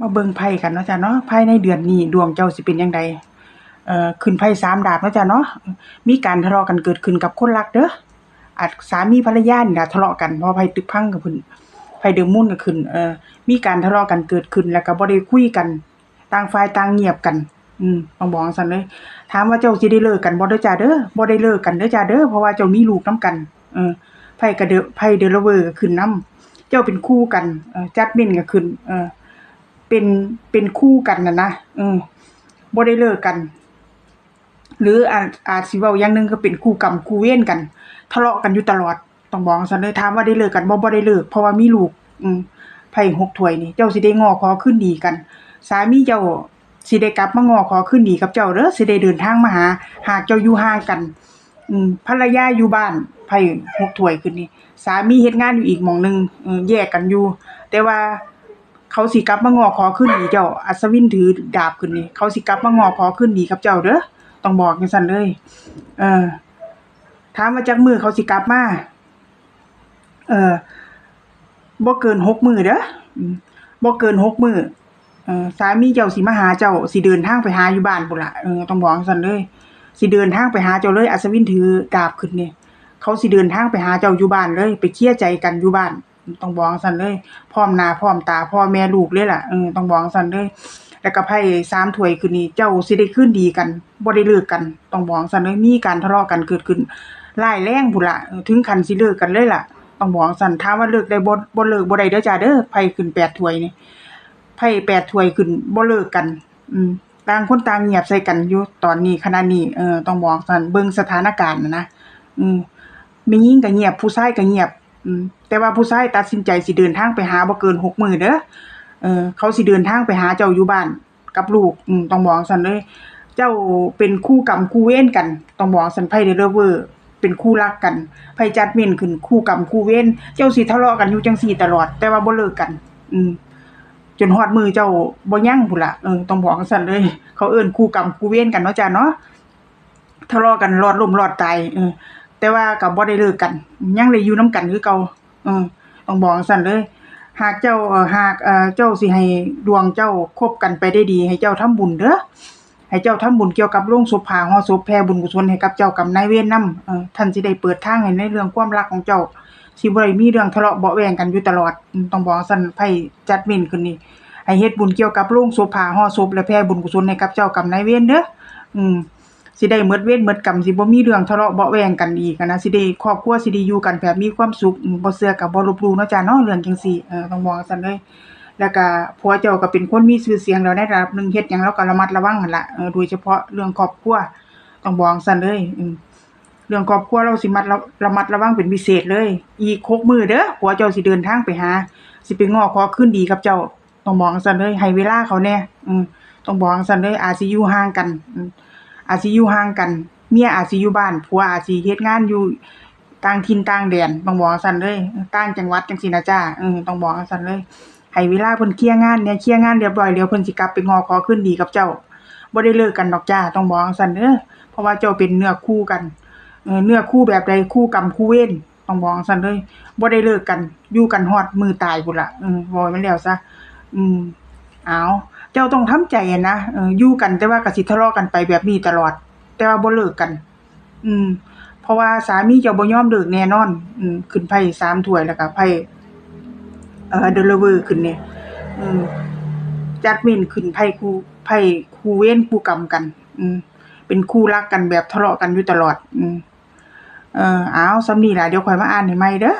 มาเบิ่งไพ่กันเนาะจ้ะเนาะภายในเดือนนี้ดวงเจ้าสิเป็นจั่งใดเอ่อขึ้นไพ่สามดาบเนาะจ้ะเนาะมีการทะเลาะกันเกิดขึ้นกับคนรักเด้ออาจสามีภรรยานี่ล่ะทะเลาะกันเพราะไพ่ตึกพังกับเพิ่นไพ่เดือมุ่นก็ขึ้นเอ่อมีการทะเลาะกันเกิดขึ้นแล้วก็บ่ได้คุยกัน ต่างฝ่ายต่างเงียบกัน อืมต้องบอกจั่งซั้นเลย ถามว่าเจ้าสิได้เลิกกันบ่เด้อจ้าเด้อบ่ได้เลิกกันเด้อจ้าเด้อเพราะว่าเจ้ามีลูกนํกัน เออไผก็เด้อไผเดลเวอร์ก็ขึ้นนํเจ้าเป็นคู่กันเออจัดเม่นก็ขึ้นเออ เป็นเป็นคู่กันนะนะเออบ่ได้เลิกกัน หรืออาจอาจสิเว้าอย่างนึงก็เป็นคู่กรรมคู่เวรกัน ทะเลาะกันอยู่ตลอดต้องบอกซันเลยถามว่าได้เลิกกันบ่บ่ได้เลิกเพราะว่ามีลูก อืมไพ่หกถ้วยนี่เจ้าสิได้งอขอคืนดีกัน สามีเจ้าสิได้กลับมางอขอคืนดีกับเจ้าเด้อสิได้เดินทางมาหา หากเจ้าอยู่ห่างกัน อืมภรรยาอยู่บ้านไพ่หกถ้วยขึ้นนี่สามีเฮ็ดงานอยู่อีกหม้องหนึงแยกกันอยู่ แต่ว่า เขาสิกลับมาง้อขอคืนดีเจ้า อัศวินถือดาบขึ้นนี่ เขาสิกลับมาง้อขอคืนดีกับเจ้าเด้อ ต้องบอกจังซั่นเลย เออ ถามว่าจักมือเขาสิกลับมา เออบ่เกินหกมือเด้อบ่เกินหกมือเออสามีเจ้าสิมาหาเจ้าสิเดินทางไปหาอยู่บ้านพุ่นล่ะเออต้องบอกจังซั่นเลย สิเดินทางไปหาเจ้าเลย อัศวินถือดาบขึ้นนี่เขาสิเดินทางไปหาเจ้าอยู่บ้านเลย ไปเคลียร์ใจกันอยู่บ้าน ต้องบอกจังซั่นเลย พร้อมหน้าพร้อมตาพ่อแม่ลูกเลยล่ะเออต้องบอกจังซั่นเลย แล้วก็ไพ่สามถ้วยขึ้นนี่เจ้าสิได้คืนดีกันบ่ได้เลิกกันต้องบอกจังซั่นเลยมีการทะเลาะกันเกิดขึ้นร้ายแรงพุ่นล่ะถึงขันสิเลิกกันเลยล่ะ ต้องบอกจังซั่นถ้าว่าเลิกได้บ่บ่เลิกบ่ได้เด้อจ้าเด้อไพ่ขึ้นแปดถ้วยนี่ไพ่แปดถ้วยขึ้นบ่เลิกกัน อืมต่างคนต่างเงียบใส่กันอยู่ตอนนี้ขณะนี้เออต้องบอกซั่นเบิ่งสถานการณ์นะนะอืมม่หญิงก็เงียบผู้ชายก็เงียบ อืมแต่ว่าผู้ชายตัดสินใจสิเดินทางไปหาบ่เกินหกมื้อเด้อเออเขาสิเดินทางไปหาเจ้าอยู่บ้านกับลูกอืมต้องบอกซั่นเลย เจ้าเป็นคู่กรรมคู่เวรกัน ต้องบอกซั่นไผเด้อเวอร์เป็นคู่รักกันไผจัดเม่นขึ้นคู่กรรมคู่เวรเจ้าสิทะเลาะกันอยู่จังซี่ตลอด แต่ว่าบ่เลิกกัน อืมจนฮอดมือเจ้าบ่ยั่งพุ่นละเออต้องบอกจันเลย เขาเอิ้นคู่กรรมคู่เวรกันเนาะจ้ะเนาะทะเลาะกันรอดล่มรอดตายเออ แต่ว่าก็บ่ได้เลิกกัน ยังได้อยู่นํกันคือเก่าเออต้องบอกจังซั่นเลย หากเจ้าหากเจ้าสิให้ดวงเจ้าคบกันไปได้ดี ให้เจ้าทำบุญเด้อให้เจ้าทำบุญเกี่ยวกับโรงศพผาห่อศพแผ่บุญกุศลให้กับเจ้ากรรมนายเวรนำเออท่านสิได้เปิดทางให้ในเรื่องความรักของเจ้าสิบ่ได้มีเรื่องทะเลาะเบาแวงกันอยู่ตลอด ต้องบอกจังซั่นไผจัดเม่นขึ้นนี่ให้เฮ็ดบุญเกี่ยวกับโรงศพผาห่อศพและแผ่บุญกุศลให้กับเจ้ากรรมนายเวรเด้ออืม สิได้หมดเวรหมดกรรมสิบ่มีเรื่องทะเลาะเบาแวงกันอีกนะสิได้ครอบครัวสิได้อยู่กันแบบมีความสุขอืมบ่เชื่อก็บ่ลบหลู่เนาะจ้ะเนาะเรื่องจังซี่เออต้องบอกจังซั่นเลยแล้วก็ผัวเจ้าก็เป็นคนมีชื่อเสียงแล้วในระดับหนึ่งเฮ็ดหยังเราก็ระมัดระวังหั่นล่ะเออโดยเฉพาะเรื่องครอบครัวต้องบอกจังซั่นเลยอืมเรื่องครอบครัวเราสิมัดระระมัดระวังเป็นพิเศษเลย อีกหกมือเด้อผัวเจ้าสิเดินทางไปหา สิไปง้อขอคืนดีกับเจ้าต้องบอกจังซั่นเลยให้เวลาเขาแน่อืมต้องบอกจังซั่นเลยอาจสิอยู่ห่างกันอืม อาจสิอยู่ห่างกัน เมียอาจสิอยู่บ้านผัวอาจสิเฮ็ดงานอยู่ต่างถิ่นต่างแดนต้องบอกจังซั่นเลยต่างจังหวัดจังซี่นะจ้าเออต้องบอกจังซั่นเลยให้เวลาเพิ่นเคลียร์งานเนี่ยเคลียร์งานเรียบร้อยเดี๋ยวเพิ่นสิกลับไปงอขอคืนดีกับเจ้าบ่ได้เลิกกันดอกจ้าต้องบอกจังซั่นเด้อเพราะว่าเจ้าเป็นเนื้อคู่กันเออเนื้อคู่แบบใดคู่กรรมคู่เวรต้องบอกจังซั่นเลยบ่ได้เลิกกันอยู่กันฮอดมือตายพุ่นล่ะเออบ่ให้มันแล้วซะอืมเอา เจ้าต้องทำใจนะเอออยู่กันแต่ว่าก็สิทะเลาะกันไปแบบนี้ตลอด แต่ว่าบ่เลิกกัน อืม เพราะว่าสามีเจ้าบ่ยอมเลิกแน่นอน อืมขึ้นไพ่สามถ้วยแล้วก็ไพ่เอ่อเดลเวอร์ขึ้นเนี่ยอืมจัดเม่นขึ้นไพ่คู่ไพ่คู่เวรคู่กรรมกัน อืมเป็นคู่รักกันแบบทะเลาะกันอยู่ตลอด อืมเออเอาส่ำนีล่ะเดี๋ยวค่อยมาอ่านให้ใหม่เด้อ